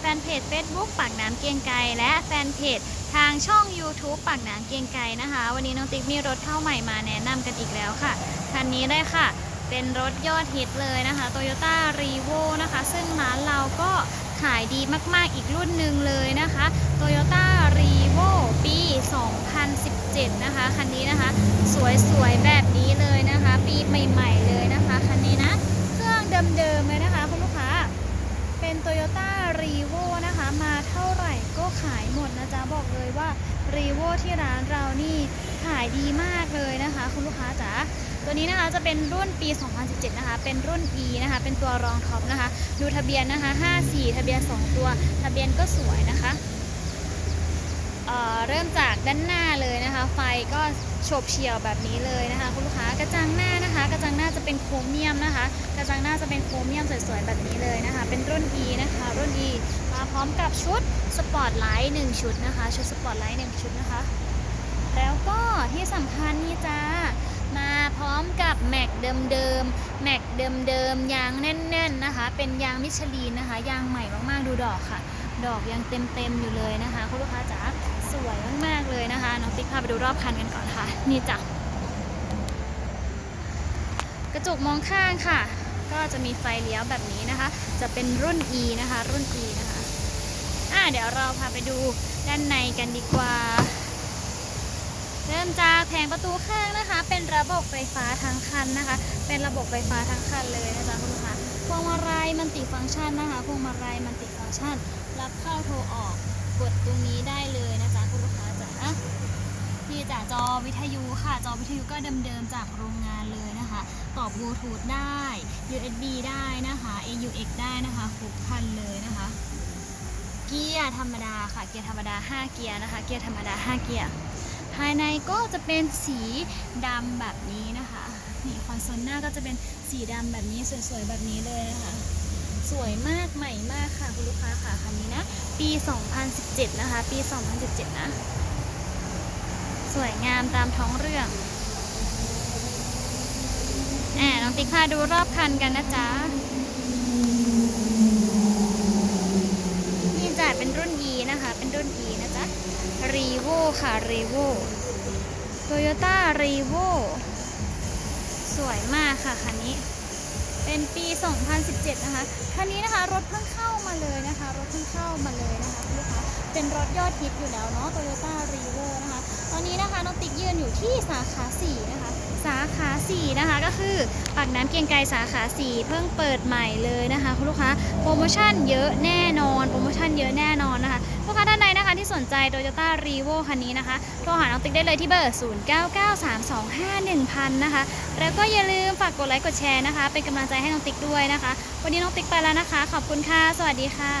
แฟนเพจ Facebook ปากน้ำเกียงไกรและแฟนเพจทางช่อง YouTube ปากน้ำเกียงไกรนะคะ วันนี้น้องติ๊กมีรถเข้าใหม่มาแนะนำกันอีกแล้วค่ะ คันนี้เลยค่ะ เป็นรถยอดฮิตเลยนะคะ Toyota r e v o นะคะ ซึ่งร้านเราก็ขายดีมากๆอีกรุ่นหนึ่งเลยนะคะ Toyota r e v o ปี 2017 นะคะ คันนี้นะคะ สวยๆแบบ ขายหมดนะจ๊ะบอกเลยว่า r e v o ที่ร้านเรานี่ขายดีมากเลยนะคะ คุณลูกค้าจ๋าตัวนี้นะคะจะเป็นรุ่นปี 2017 นะคะ เป็นรุ่น E นะคะ เป็นตัวรองท็อปนะคะ ดูทะเบียนนะคะ 54 ทะเบียน 2 ตัว ทะเบียนก็สวยนะคะเเริ่มจากด้านหน้าเลยนะคะ ไฟก็โฉบเฉี่ยวแบบนี้เลยนะคะ คุณลูกค้ากระจังหน้านะคะ เป็นโครเมียมนะคะ กระจังหน้าจะเป็นโครเมียมสวยๆแบบนี้เลยนะคะ เป็นรุ่น E นะคะ รุ่น E มาพร้อมกับชุดสปอตไลท์1ชุดนะคะ ชุดสปอตไลท์1ชุดนะคะ แล้วก็ที่สำคัญนี่จ้ามาพร้อมกับแม็กเดิมๆ แม็กเดิมๆ ยางแน่นๆนะคะ เป็นยางมิชลินนะคะ ยางใหม่มากๆ ดูดอกค่ะ ดอกยังเต็มๆ อยู่เลยนะคะ คุณลูกค้าจ๋า สวยมากๆ เลยนะคะ น้องติ๊กพาไปดูรอบคันกันก่อนค่ะ นี่จ้ะ กระจกมองข้างค่ะ ก็จะมีไฟเลี้ยวแบบนี้นะคะ จะเป็นรุ่น E นะคะ รุ่น E นะคะอะเดี๋ยวเราพาไปดูด้านในกันดีกว่า เริ่มจากแผงประตูข้างนะคะ เป็นระบบไฟฟ้าทั้งคันนะคะ เป็นระบบไฟฟ้าทั้งคันเลยนะจ๊ะคุณลูกค้าพวงมาลัยมันติฟังก์ชันนะคะพวงมาลัยมันติฟังก์ชัน รับเข้าโทรออกกดตรงนี้ได้เลยนะจ๊ะ จ้ะจอวิทยุค่ะ จอวิทยุก็เดิมๆจากโรงงานเลยนะคะตอบบลูทูธได้ USB ได้นะคะ AUX ได้นะคะครบคันเลยนะคะ เกียร์ธรรมดาค่ะ เกียร์ธรรมดา 5 เกียร์นะคะ เกียร์ธรรมดา 5 เกียร์ ภายในก็จะเป็นสีดำแบบนี้นะคะ นี่คอนโซลหน้าก็จะเป็นสีดำแบบนี้สวยๆแบบนี้เลยนะคะสวยมากใหม่มากค่ะ คุณลูกค้าค่ะคันนี้นะ ปี 2017 นะคะ ปี 2017 นะ สวยงามตามท้องเรื่องอ่าน้องติ๊กพาดูรอบคันกันนะจ๊ะ นี่จ่ายเป็นรุ่น E นะคะ เป็นรุ่น E นะจ๊ะ รีโวค่ะ รีโวโตโยต้ารีโวสวยมากค่ะคันนี้ เป็นปี 2017 นะคะ คันนี้นะคะรถเพิ่งเข้ามาเลยนะคะ รถเพิ่งเข้ามาเลยนะคะคุณลูกค้าเป็นรถยอดฮิตอยู่แล้วเนาะโตโยต้ารีโวนะคะ อนนี้นะคะน้องติ๊กยืนอยู่ที่สาขา4นะคะ สาขา4นะคะก็คือปากน้ำเกียงไกรสาขา4เพิ่งเปิดใหม่เลยนะคะคุณลูกค้าโปรโมชั่นเยอะแน่นอนโปรโมชั่นเยอะแน่นอนนะคะลูกค้าท่านใดนะคะที่สนใจ Toyota r e v o คันนี้นะคะโทรหาน้องติ๊กได้เลยที่เบอร์ 0993251000 นะคะ แล้วก็อย่าลืมฝากกดไลค์กดแชร์นะคะ เป็นกำลังใจให้น้องติ๊กด้วยนะคะ วันนี้น้องติ๊กไปแล้วนะคะ ขอบคุณค่ะ สวัสดีค่ะ